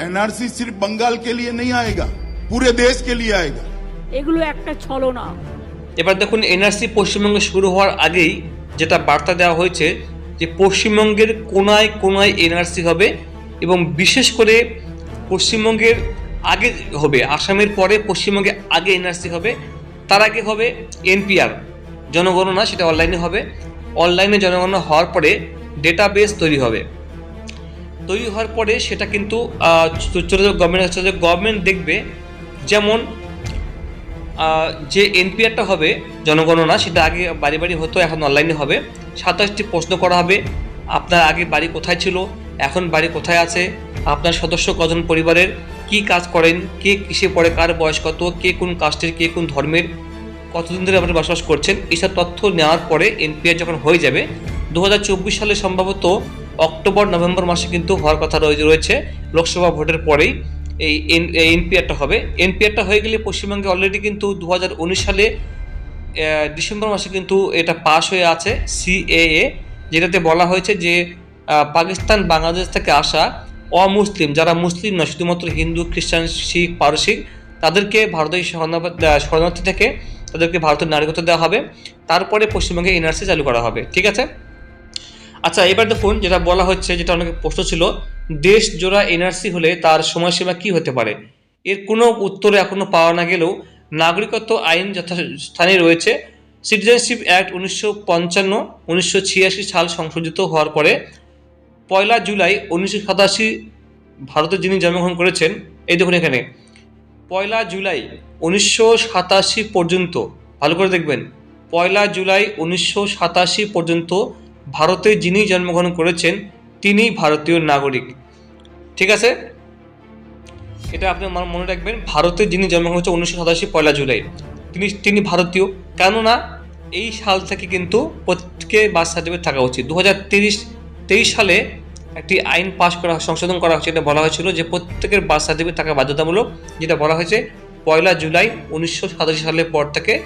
NRC सिर्फ बंगाल के लिए नहीं आएगा पूरे देश के लिए आएगा এগুলো একটা ছলনা এবার দেখুন এনআরসি পশ্চিমবঙ্গে শুরু হওয়ার আগেই যেটা বার্তা দেওয়া হয়েছে যে পশ্চিমবঙ্গের কোনায় কোনায় এনআরসি হবে এবং বিশেষ করে পশ্চিমবঙ্গের আগে হবে আসামের পরে পশ্চিমবঙ্গে আগে এনআরসি হবে তার আগে হবে এনপিআর জনগণনা সেটা অনলাইনে হবে অনলাইনে জনগণনা হওয়ার পরে ডেটাবেস তৈরি হবে তৈরি হওয়ার পরে সেটা কিন্তু ছোটো গভর্নমেন্ট গভর্নমেন্ট দেখবে, যেমন যে এনপিআরটা হবে, জনগণনা, সেটা আগে বাড়ি বাড়ি হতো, এখন অনলাইনে হবে। সাতাশটি প্রশ্ন করা হবে, আপনার আগে বাড়ি কোথায় ছিল, এখন বাড়ি কোথায় আছে, আপনার সদস্য কজন পরিবারের, কি কাজ করেন, কে কিসে পড়ে, কার বয়স কত, কে কোন কাস্টের, কে কোন ধর্মের, কতদিন ধরে আপনি বসবাস করছেন এইসব তথ্য নেওয়ার পরে এনপিআর যখন হয়ে যাবে, দু হাজার চব্বিশ সালে সম্ভবত অক্টোবর, নভেম্বর মাসে কিন্তু হওয়ার কথা রয়ে- রয়েছে। লোকসভা ভোটের পরেই এই এনপিআরটা হবে। এনপিআরটা হয়ে গেলে পশ্চিমবঙ্গে অলরেডি কিন্তু দু হাজার উনিশ সালে ডিসেম্বর মাসে কিন্তু এটা পাস হয়ে আছে সিএএ, যেটাতে বলা হয়েছে যে পাকিস্তান, বাংলাদেশ থেকে আসা অমুসলিম, যারা মুসলিম নয়, শুধুমাত্র হিন্দু, খ্রিস্টান, শিখ, পারসিক, তাদেরকে ভারতীয় শরণার্থী থেকে তাদেরকে ভারতের নাগরিকত্ব দেওয়া হবে। তারপরে পশ্চিমবঙ্গে এনআরসি চালু করা হবে। ঠিক আছে? আচ্ছা এবার দেখুন যেটা বলা হচ্ছে, যেটা অনেক প্রশ্ন ছিল, দেশ জোড়া এনআরসি হলে তার সময়সীমা কি হতে পারে? এর কোনো উত্তর এখনও পাওয়া না গেলেও নাগরিকত্ব আইন যথাস্থানে রয়েছে। সিটিজেনশিপ অ্যাক্ট উনিশশো পঞ্চান্ন, উনিশশো ছিয়াশি সাল সংশোধিত হওয়ার পরে পয়লা জুলাই উনিশশো সাতাশি ভারতে যিনি জন্মগ্রহণ করেছেন, এই দেখুন এখানে, পয়লা জুলাই উনিশশো সাতাশি পর্যন্ত, ভালো করে দেখবেন, পয়লা জুলাই উনিশশো সাতাশি পর্যন্ত ভারতে যিনি জন্মগ্রহণ করেছেন তিনি ভারতীয় নাগরিক। ঠিক আছে? এটা আপনি মনে- রাখবেন, ভারতে যিনি জন্মগ্রহণ করেছেন উনিশশো সাতাশি পয়লা জুলাই, তিনি তিনি ভারতীয়। কেননা, এই সাল থেকে কিন্তু প্রত্যেকে বার্থ সার্টিফিকেট থাকা উচিত। দু হাজার তেইশ সালে একটি আইন পাশ করা সংশোধন করা হয়েছে, এটা বলা হয়েছিল যে প্রত্যেকের বার্থ সার্টিফিকেট থাকা বাধ্যতামূলক, যেটা বলা হয়েছে পয়লা জুলাই উনিশশো সাতাশি সালের পর থেকে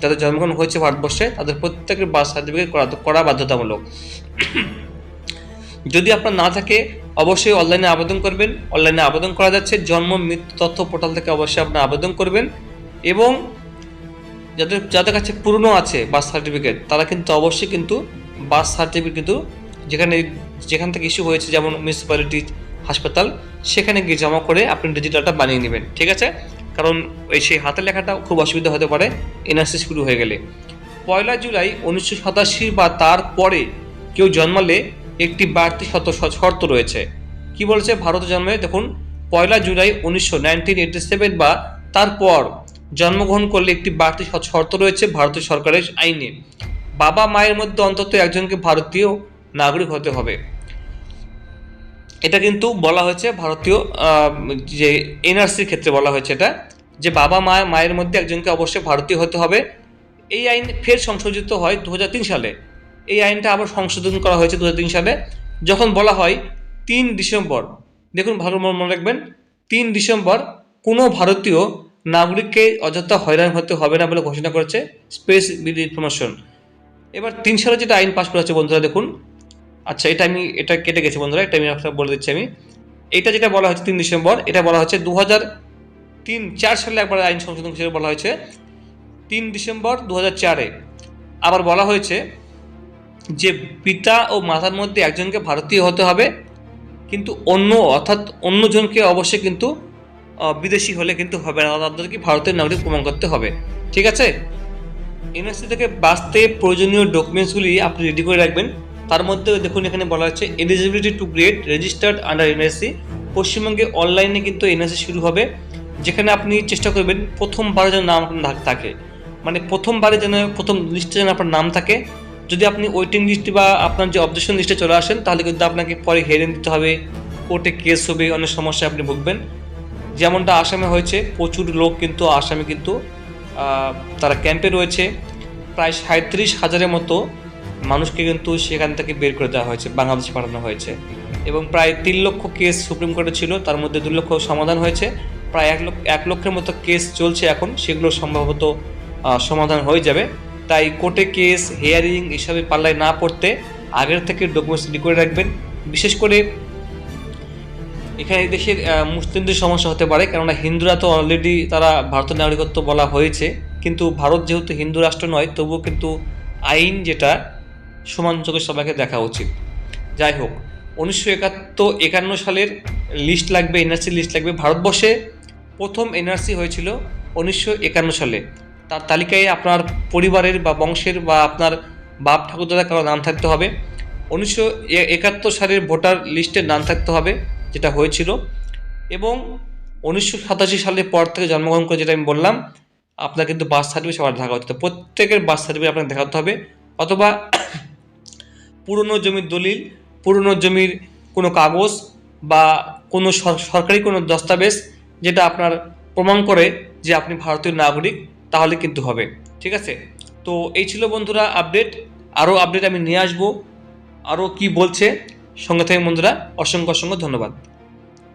যাদের জন্মগ্রহণ হয়েছে ভারতবর্ষে, তাদের প্রত্যেকের বার্থ সার্টিফিকেট করা করা বাধ্যতামূলক। যদি আপনার না থাকে, অবশ্যই অনলাইনে আবেদন করবেন। অনলাইনে আবেদন করা যাচ্ছে। জন্ম, মৃত্যু তথ্য পোর্টাল থেকে অবশ্যই আপনি আবেদন করবেন। এবং যাদের যাদের কাছে পুরনো আছে বার্থ সার্টিফিকেট তারা কিন্তু অবশ্যই কিন্তু বার্থ সার্টিফিকেট কিন্তু যেখানে যেখান থেকে ইস্যু হয়েছে, যেমন মিউনিসিপ্যালিটি হাসপাতাল, সেখানে গিয়ে জমা করে আপনি ডিজিটালটা বানিয়ে নেবেন। ঠিক আছে? কারণ এই সেই হাতে লেখাটা খুব অসুবিধা হতে পারে, এনআরসি শুরু হয়ে গেলে। পয়লা জুলাই উনিশশো সাতাশি বা তার পরে কেউ জন্মালে একটি বাড়তি শত শর্ত রয়েছে। কি বলেছে ভারতে জন্মে? দেখুন, পয়লা জুলাই উনিশশো নাইনটিন এইটি সেভেন বা তারপর জন্মগ্রহণ করলে একটি বাড়তি শর্ত রয়েছে ভারতীয় সরকারের আইনে। বাবা মায়ের মধ্যে অন্তত একজনকে ভারতীয় নাগরিক হতে হবে। এটা কিন্তু বলা হয়েছে ভারতীয় যে এনআরসির ক্ষেত্রে বলা হয়েছে এটা, যে বাবা মা, মায়ের মধ্যে একজনকে অবশ্যই ভারতীয় হতে হবে। এই আইন ফের সংশোধিত হয় দু হাজার তিন সালে। এই আইনটা আবার সংশোধন করা হয়েছে দু হাজার তিন সালে। যখন বলা হয় তিন ডিসেম্বর, দেখুন ভালো মনে রাখবেন, তিন ডিসেম্বর কোনো ভারতীয় নাগরিককে অযথা হয়রান হতে হবে না বলে ঘোষণা করেছে স্পেস উইথ ইনফরমেশন এবার তিন সালে যেটা আইন পাশ করা হচ্ছে বন্ধুরা দেখুন আচ্ছা এটা আমি, এটা কেটে গেছি বন্ধুরা, এটা আমি আপনাকে বলে দিচ্ছি আমি। এটা যেটা বলা হচ্ছে তিন ডিসেম্বর, এটা বলা হচ্ছে দু হাজার তিন, চার সালে একবার আইন সংশোধন হিসেবে বলা হয়েছে। তিন ডিসেম্বর দু হাজার চারে আবার বলা হয়েছে যে পিতা ও মাতার মধ্যে একজনকে ভারতীয় হতে হবে, কিন্তু অন্য, অর্থাৎ অন্যজনকে অবশ্যই কিন্তু বিদেশি হলে কিন্তু হবে না তাদেরকে ভারতের নাগরিক প্রমাণ করতে হবে। ঠিক আছে? এনএসসি থেকে বাঁচতে প্রয়োজনীয় ডকুমেন্টসগুলি আপনি রেডি করে রাখবেন। তার মধ্যে দেখুন এখানে বলা হচ্ছে eligibility to grade registered under NSC পশ্চিমবঙ্গে অনলাইনে কিন্তু এনএসসি শুরু হবে। যেখানে আপনি চেষ্টা করবেন প্রথমবারে যেন নাম আপনার থাকে মানে প্রথমবারে যেন প্রথম লিস্টে যেন আপনার নাম থাকে। যদি আপনি ওয়েটিং লিস্ট বা আপনার যে অবজেকশন লিস্টে চলে আসেন, তাহলে কিন্তু আপনাকে পরে হেরেন দিতে হবে। কোর্টে কেস হবে, অনেক সমস্যায় আপনি ভুগবেন। যেমনটা আসামে হয়েছে, প্রচুর লোক কিন্তু আসামে কিন্তু তারা ক্যাম্পে রয়েছে। প্রায় সাঁত্রিশ হাজারের মতো মানুষকে কিন্তু সেখান থেকে বের করে দেওয়া হয়েছে, বাংলাদেশে পাঠানো হয়েছে। এবং প্রায় তিন লক্ষ কেস সুপ্রিম কোর্টে ছিল, তার মধ্যে দু লক্ষ সমাধান হয়েছে। প্রায় এক লক্ষ, এক লক্ষের মতো কেস চলছে এখন, সেগুলো সম্ভবত সমাধান হয়ে যাবে। তাই কোর্টে কেস, হেয়ারিং এসবে পাল্লায় না পড়তে আগের থেকে ডকুমেন্টস রেডি করে রাখবেন। বিশেষ করে এখানে দেশের মুসলিমদের সমস্যা হতে পারে, কেননা হিন্দুরা তো অলরেডি তারা ভারতের নাগরিকত্ব বলা হয়েছে। কিন্তু ভারত যেহেতু হিন্দু রাষ্ট্র নয়, তবুও কিন্তু আইন যেটা সমান চোখে সবাইকে দেখা উচিত। যাই হোক, উনিশশো একাত্তর একান্ন সালের লিস্ট লাগবে এনআরসি লিস্ট লাগবে। ভারতবর্ষে প্রথম এনআরসি হয়েছিল উনিশশো একান্ন সালে। তার তালিকায় আপনার পরিবারের বা বংশের বা আপনার বাপ ঠাকুরদাদা কারও নাম থাকতে হবে। উনিশশো একাত্তর সালের ভোটার লিস্টের নাম থাকতে হবে, যেটা হয়েছিল। এবং উনিশশো সাতাশি সালের পর থেকে জন্মগ্রহণ করে, যেটা আমি বললাম, আপনার কিন্তু বার্থ সার্টিফিকেট সবার দেখা উচিত প্রত্যেকের বার্থ সার্টিফিকেট আপনাকে দেখাতে হবে। অথবা পুরনো জমির দলিল, পুরনো জমির কোনো কাগজ বা কোনো সরকারি কোনো দস্তাবেজ যেটা আপনার প্রমাণ করে যে আপনি ভারতীয় নাগরিক, তাহলে কিন্তু হবে। ঠিক আছে? তো এই ছিল বন্ধুরা আপডেট আরও আপডেট আমি নিয়ে আসব। আরও কি বলছে? সঙ্গে থেকে বন্ধুরা। অসংখ্য অসংখ্য ধন্যবাদ।